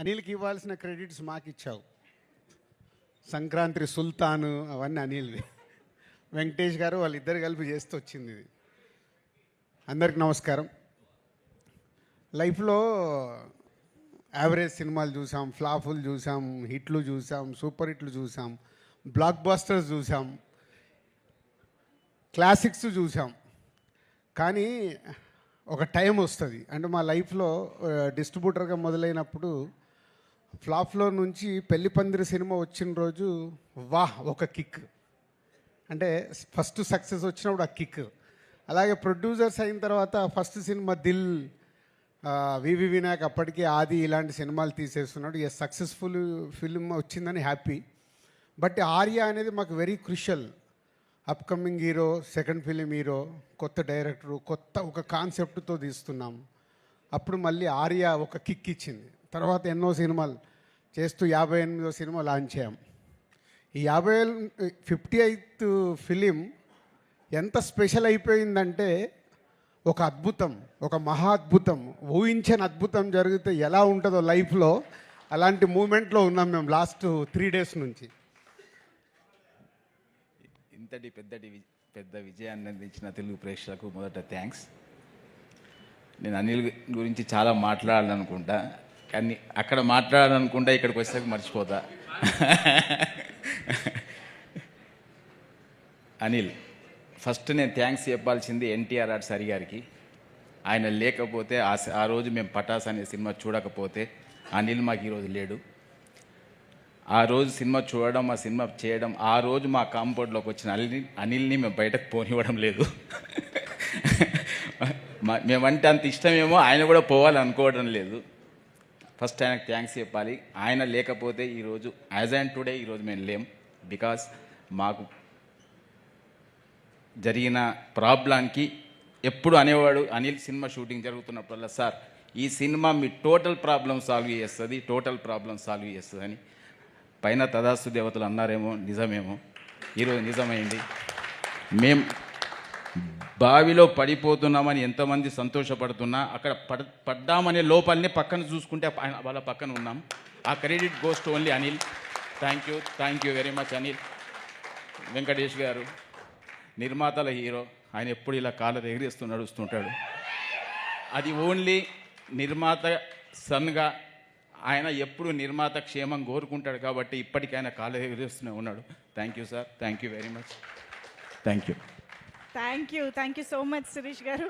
అనిల్కి ఇవ్వాల్సిన క్రెడిట్స్ మాకు ఇచ్చావు సంక్రాంతి సుల్తాను అవన్నీ అనిల్వి. వెంకటేష్ గారు వాళ్ళిద్దరు కలిపి చేస్తూ వచ్చింది ఇది. అందరికి నమస్కారం. లైఫ్లో యావరేజ్ సినిమాలు చూసాం ఫ్లాఫులు చూసాం హిట్లు చూసాం సూపర్ హిట్లు చూసాం బ్లాక్ బాస్టర్స్ చూసాం క్లాసిక్స్ చూసాం. కానీ ఒక టైం వస్తుంది. అంటే మా లైఫ్లో డిస్ట్రిబ్యూటర్గా మొదలైనప్పుడు ఫ్లాప్లో నుంచి పెళ్ళి పందిరి సినిమా వచ్చిన రోజు వాహ్ ఒక కిక్ అంటే ఫస్ట్ సక్సెస్ వచ్చినప్పుడు ఆ కిక్ అలాగే ప్రొడ్యూసర్స్ అయిన తర్వాత first cinema Dil. V V Vinayak అప్పటికి ఆది ఇలాంటి సినిమాలు తీసేస్తున్నాడు. ఏ సక్సెస్ఫుల్ ఫిల్మ్ వచ్చిందని హ్యాపీ బట్ ఆర్య అనేది మాకు very crucial upcoming hero second film hero కొత్త డైరెక్టరు కొత్త ఒక కాన్సెప్ట్తో తీస్తున్నాం. అప్పుడు మళ్ళీ ఆర్య ఒక కిక్ ఇచ్చింది. తర్వాత ఎన్నో సినిమాలు చేస్తూ యాభై ఎనిమిదో సినిమా లాంచ్ చేయం. ఈ యాభై ఫిఫ్టీ ఎయిత్ ఫిలిం ఎంత స్పెషల్ అయిపోయిందంటే ఒక అద్భుతం ఒక మహా అద్భుతం ఊహించని అద్భుతం జరిగితే ఎలా ఉంటుందో లైఫ్లో అలాంటి మూమెంట్లో ఉన్నాం మేము లాస్ట్ త్రీ డేస్ నుంచి. ఇంతటి పెద్దటి పెద్ద విజయాన్ని అందించిన తెలుగు ప్రేక్షకులకు మొదట థ్యాంక్స్. నేను అనిల్ గురించి చాలా మాట్లాడాలనుకుంటా. కానీ అక్కడ మాట్లాడాలనుకుంటా ఇక్కడికి వచ్చేసరికి మర్చిపోతా. అనిల్ ఫస్ట్ నేను థ్యాంక్స్ చెప్పాల్సింది ఎన్టీఆర్ ఆర్ సరి గారికి. ఆయన లేకపోతే ఆ ఆ రోజు మేము పటాస్ అనే సినిమా చూడకపోతే అనిల్ మాకు ఈరోజు లేడు. ఆ రోజు సినిమా చూడడం ఆ సినిమా చేయడం ఆ రోజు మా కాంపౌండ్లోకి వచ్చిన అనిల్ని అనిల్ని మేము బయటకు పోనివ్వడం లేదు. మా- మేమంటే అంత ఇష్టమేమో ఆయన కూడా పోవాలనుకోవడం లేదు. ఫస్ట్ ఆయనకు థ్యాంక్స్ చెప్పాలి. ఆయన లేకపోతే ఈరోజు యాజ్ అండ్ టుడే ఈరోజు మేము లేం. బికాస్ మాకు జరిగిన ప్రాబ్లంకి ఎప్పుడు అనేవాడు అనిల్ సినిమా షూటింగ్ జరుగుతున్నప్పుడల్లా సార్ ఈ సినిమా మీ టోటల్ ప్రాబ్లం సాల్వ్ చేస్తుంది టోటల్ ప్రాబ్లం సాల్వ్ చేస్తుంది అని పైన తదాస్తు దేవతలు అన్నారేమో నిజమేమో. ఈరోజు నిజమైంది. మేం బావిలో పడిపోతున్నామని ఎంతమంది సంతోషపడుతున్నా అక్కడ పడ పడ్డామనే లోపలనే పక్కన చూసుకుంటే ఆయన వాళ్ళ పక్కన ఉన్నాం. ఆ credit goes only Anil. Thank you thank you very much Anil. Venkatesh garu నిర్మాతల హీరో ఆయన ఎప్పుడు ఇలా కాలర్ ఎగిరేస్తూ నడుస్తుంటాడు. అది ఓన్లీ నిర్మాత సన్గా ఆయన ఎప్పుడు నిర్మాత క్షేమం కోరుకుంటాడు కాబట్టి ఇప్పటికైనా కాళ్ళ ఎగిరేస్తూనే ఉన్నాడు. Thank you sir thank you very much thank you thank you thank you so much Suresh garu